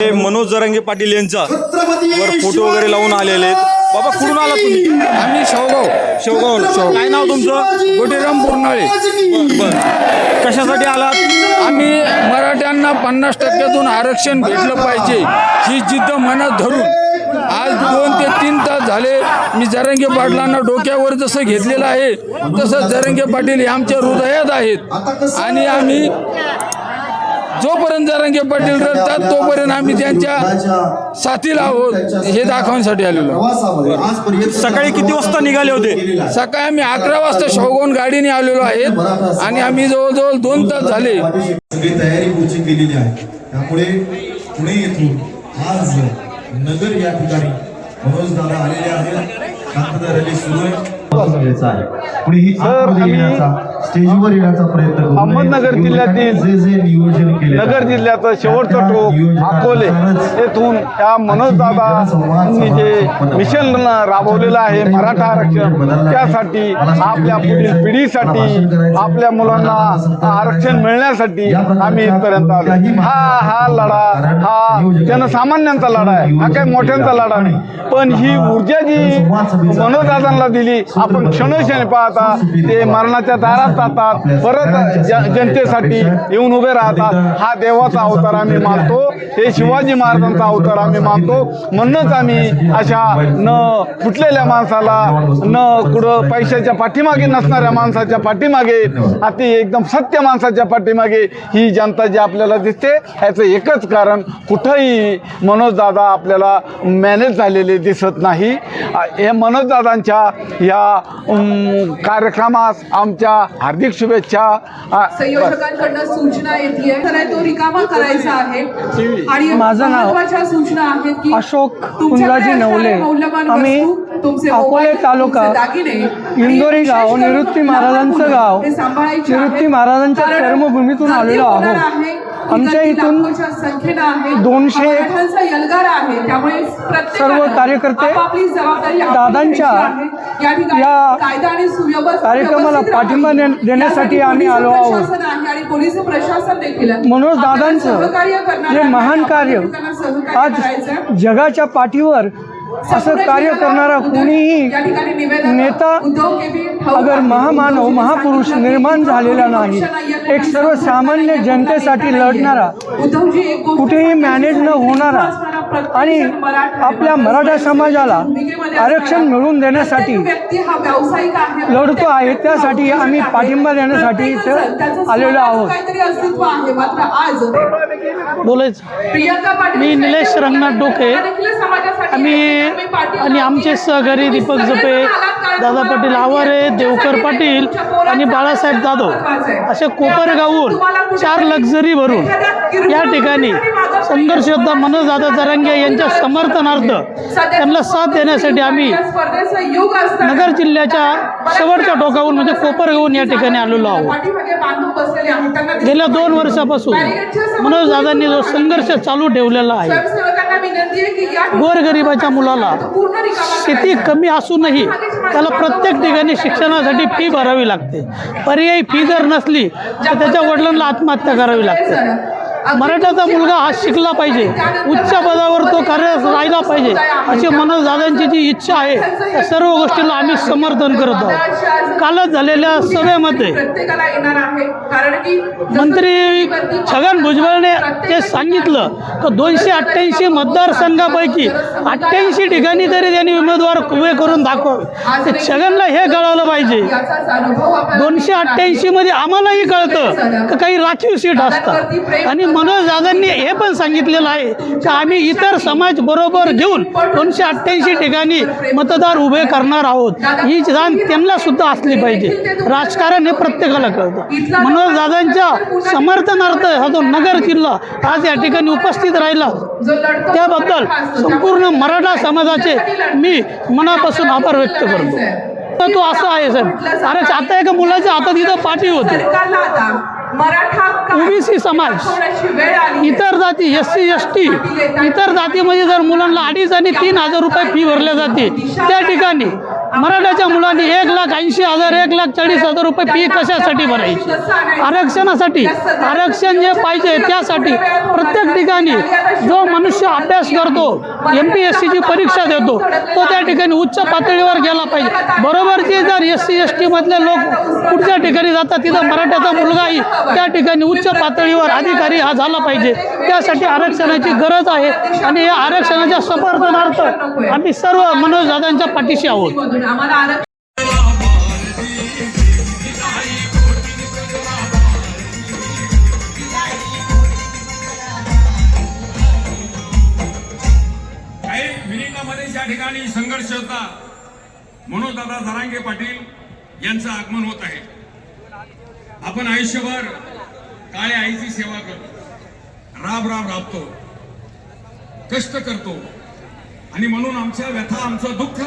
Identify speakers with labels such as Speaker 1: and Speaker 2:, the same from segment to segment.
Speaker 1: हे मनोज जरांगे पाटील यांचा वर फोटो वगैरे लावून आलेले आहेत. बाबा कुठून आला तुम्ही?
Speaker 2: आम्ही शेवगाव.
Speaker 1: शेवगाव. काय नाव तुमचं?
Speaker 2: गोटीराम बोरनाळे.
Speaker 1: बर. कशासाठी आलात?
Speaker 2: आम्ही मराठ्यांना पन्नास टक्क्यातून आरक्षण भेटलं पाहिजे ही जिद्द मनात धरून. आज दोन ते तीन तास झाले मी जरंगे पाटलांना डोक्यावर जसं घेतलेलं आहे तसं जरंगे पाटील हे आमच्या हृदयात आहेत. आणि आम्ही जोपर्यंत जरंगे पाटील रडतात तोपर्यंत आम्ही त्यांच्या साथीला आहोत. हे दाखवण्यासाठी आलेलो आहोत.
Speaker 1: सकाळी किती वाजता निघाले होते?
Speaker 2: सकाळी आम्ही अकरा वाजता शौगवून गाडीने आलेलो आहेत आणि आम्ही जवळजवळ दोन तास झाले.
Speaker 3: सगळी तयारी कोचिंग केलेली आहे. त्यामुळे पुणे येथून आज नगर या ठिकाणी मनोज दादा आलेले आहेत. रॅली सुरू आहे.
Speaker 4: अहमदनगर जिल्ह्यातील
Speaker 3: जे जे नियोजन केले
Speaker 4: नगर जिल्ह्याचं शेवटचं टोक अकोले येथून ह्या मनोज दादांनी जे मिशन राबवलेलं आहे मराठा आरक्षण त्यासाठी आपल्या पुढील पिढीसाठी आपल्या मुलांना आरक्षण मिळण्यासाठी आम्ही इथपर्यंत आलो. हा हा लढा हा जनसामान्यांचा लढा आहे. हा काही मोठ्यांचा लढा नाही. पण ही ऊर्जा जी मनोज दादांना दिली आपण क्षणोक्षणी पाहता ते मरणाच्या दारात जातात परत जनतेसाठी येऊन उभे राहतात. हा देवाचा अवतार आम्ही मानतो हे शिवाजी महाराजांचा अवतार आम्ही मानतो. म्हणूनच आम्ही अशा न फुटलेल्या माणसाला न कुठं पैशाच्या पाठीमागे नसणाऱ्या माणसाच्या पाठीमागे अति एकदम सत्य माणसाच्या पाठीमागे ही जनता जी आपल्याला दिसते ह्याचं एकच कारण कुठंही मनोजदादा आपल्याला मॅनेज झालेले दिसत नाही. हे मनोजदादांच्या या अम, कार्यक्रमास आमच्या हार्दिक शुभेच्छा
Speaker 5: संयोजकांकडनं सूचना येते तर तो रिकामा करायचा आहे आणि
Speaker 6: माझं नाव
Speaker 5: सूचना आहेत की
Speaker 6: अशोक कुंजाजी नवले. आम्ही अकोले तालुका, इंदोरी गाव, निवृत्ती महाराजांचं गाव,
Speaker 5: हे सांभाळायचे
Speaker 6: निवृत्ती. महाराजांच्या कर्मभूमीतून आलेलो आहोत.
Speaker 5: आहे. ही
Speaker 6: आमच्या इथून दोनशे
Speaker 5: हा मराठ्यांचा यलगार आहे त्यामुळे प्रत्येकानं
Speaker 6: सर्व कार्यकर्ते दादांच्या.
Speaker 5: या ठिकाणी
Speaker 6: या
Speaker 5: कायदा आणि सुव्यवस्था
Speaker 6: कार्यक्रमाला पाठिंबा देण्यासाठी
Speaker 5: यासाठी
Speaker 6: आम्ही आलो आहोत.
Speaker 5: प्रशासन आहे आणि पोलीस प्रशासन देखील
Speaker 6: मनोज दादांचं
Speaker 5: आहे.
Speaker 6: महान कार्य. आज जगाच्या पाठीवर असं कार्य करणारा कोणीही नेता अगर. महामानव महापुरुष निर्माण झालेला नाही एक सर्वसामान्य जनतेसाठी. लढणारा कुठेही मॅनेज न होणारा आणि. आपल्या मराठा समाजाला आरक्षण मिळवून देण्यासाठी लढतो आहे त्यासाठी आम्ही पाठिंबा देण्यासाठी इथे आलेलो आहोत बोलायचं मी निलेश रंगनाथ डोके. आम्ही आणि आमचे सहकारी दीपक जपे दादा पाटील आवारे देवकर पाटील आणि बाळासाहेब जाधव. असे
Speaker 5: कुठेतरी
Speaker 6: चार लक्झरी भरून या ठिकाणी संघर्ष योद्धा मनोज दादा जरांगे यांच्या समर्थनार्थ त्यांना साथ देण्यासाठी आम्ही नगर जिल्ह्याच्या शेवटच्या टोकावरून म्हणजे कोपर घेऊन या ठिकाणी आलेलो आहोत. गेल्या दोन वर्षापासून मनोज दादांनी जो संघर्ष चालू ठेवलेला आहे गोरगरिबाच्या मुलाला शेती कमी असूनही त्याला प्रत्येक ठिकाणी शिक्षणासाठी फी भरावी लागते. पर्यायी फी जर नसली तर त्याच्या वडिलांना आत्महत्या करावी लागते. मराठाचा मुलगा हा शिकला पाहिजे. उच्च पदावर तो कार्यरत राहिला पाहिजे. अशी मनोज दादांची जी इच्छा आहे त्या सर्व गोष्टीला आम्ही समर्थन करत आहोत. कालच झालेल्या सभेमध्ये मंत्री छगन भुजबळने ते सांगितलं तर दोनशे अठ्ठ्याऐंशी मतदारसंघापैकी अठ्ठ्याऐंशी ठिकाणी तरी त्यांनी उमेदवार उभे करून दाखवावे. ते छगनला हे कळवलं पाहिजे. दोनशे अठ्ठ्याऐंशी मध्ये आम्हालाही कळतं की काही राखीव सीट असतात आणि मनोज दादांनी हे पण सांगितलेलं आहे की आम्ही इतर समाज बरोबर घेऊन दोनशे अठ्ठ्याऐंशी ठिकाणी मतदार उभे करणार आहोत. ही जाण त्यांना सुद्धा असली पाहिजे. राजकारण हे प्रत्येकाला कळतं. मनोज दादांच्या समर्थनार्थ हा जो नगर जिल्हा आज या ठिकाणी उपस्थित राहिला त्याबद्दल संपूर्ण मराठा समाजाचे मी मनापासून आभार व्यक्त करतो. तर तो असं आहे साहेब. अरे आता एका मुलाच्या हातात इथं पाठी होते.
Speaker 5: मराठा
Speaker 6: ओबीसी समाज इतर जाती एस सी एस टी इतर जातीमध्ये जर मुलांना अडीच आणि तीन हजार रुपये फी भरल्या जाते त्या ठिकाणी मराठ्याच्या मुलांनी एक लाख ऐंशी हजार एक लाख चाळीस हजार रुपये फी कशासाठी भरायची? आरक्षणासाठी. आरक्षण जे पाहिजे त्यासाठी प्रत्येक ठिकाणी जो मनुष्य अभ्यास करतो एम पी एस सीची परीक्षा देतो तो त्या ठिकाणी उच्च पातळीवर गेला पाहिजे. बरोबर जे जर एस सी एस टीमधले लोक पुढच्या ठिकाणी जातात तिथं मराठ्याचा मुलगाही त्या ठिकाणी उच्च पातळीवर अधिकारी हा झाला पाहिजे. त्यासाठी आरक्षणाची गरज आहे आणि या आरक्षणाच्या समर्थनार्थ आम्ही सर्व मनोज दादांच्या पाठीशी आहोत.
Speaker 5: मधून आम्हाला आरक्षण
Speaker 7: ज्या ठिकाणी संघर्ष होता म्हणून दादा जरांगे पाटील यांचं आगमन होत आहे. आपण आयुष्यभर काळ्या आईची सेवा करतो. राब राब राबतो. कष्ट करतो. आणि म्हणून आमच्या व्यथा आमचं दुःख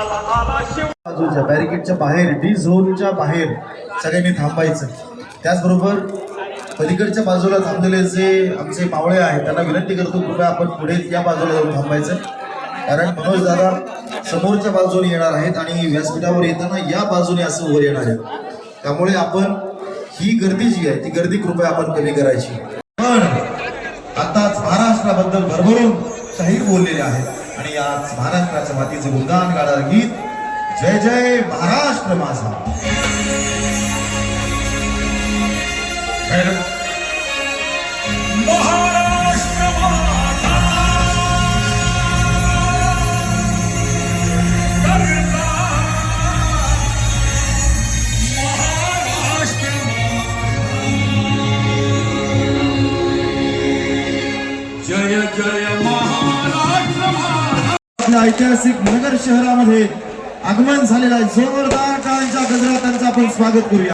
Speaker 3: बाजूच्या बॅरिकेडच्या बाहेर डी झोनच्या बाहेर सगळ्यांनी थांबायचं. त्याचबरोबर पलीकडच्या बाजूला थांबलेले जे आमचे मावळे आहेत त्यांना विनंती करतो कृपया आपण पुढे या बाजूला जाऊन थांबायचं. कारण मनोज दादा समोरच्या बाजूने येणार आहेत आणि व्यासपीठावर येताना या बाजूने असं वर येणार आहे त्यामुळे आपण ही गर्दी जी आहे ती गर्दी कृपया आपण कमी करायची. पण आताच महाराष्ट्राबद्दल भरभरून शाहीर बोललेले आहेत. आणि आज महाराष्ट्राच्या मातीचं गुणगान गाणार गीत जय जय महाराष्ट्र माझा.
Speaker 7: जय जय
Speaker 3: आपल्या ऐतिहासिक नगर शहरामध्ये आगमन झालेला आहे. जोरदार टाळ्यांच्या गजरात त्यांचं आपण स्वागत करूया.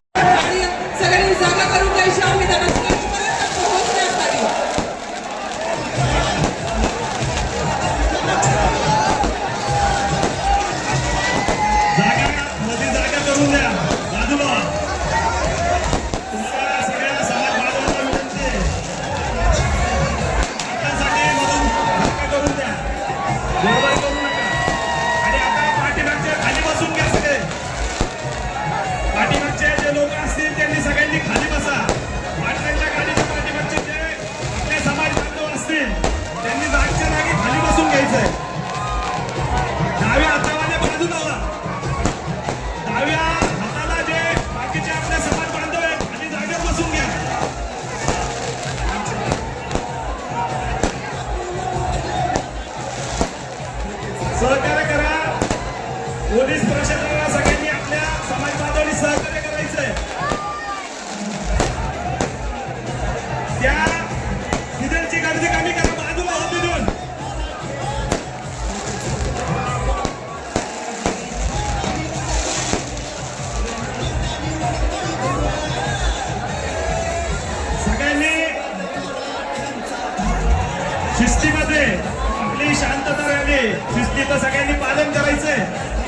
Speaker 7: शिस्तीचं सगळ्यांनी पालन करायचंय.